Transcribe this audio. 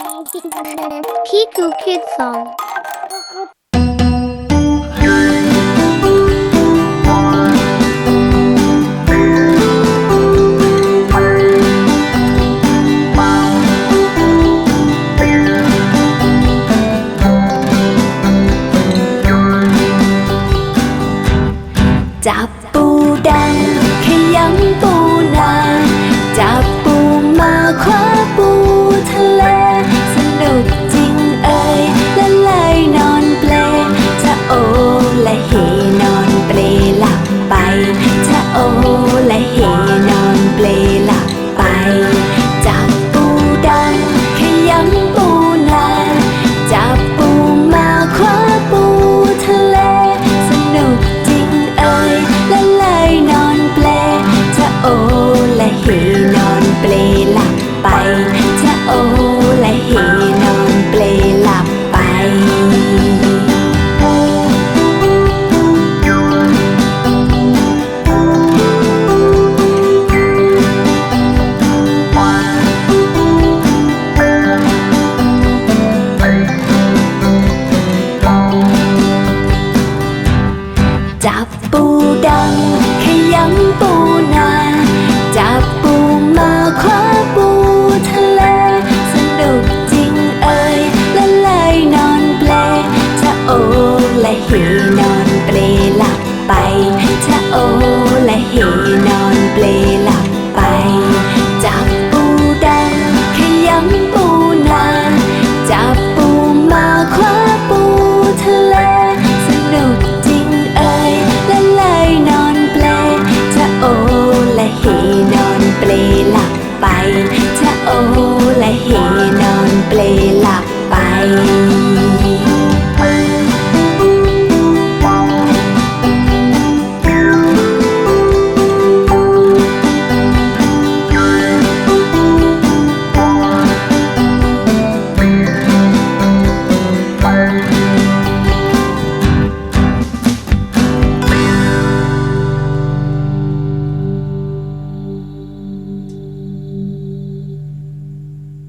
Piku Kid Song. จับปูดังขยำปูนาจับ 白。 ละเฮนอนเปรหลับไปเธอโอและเฮ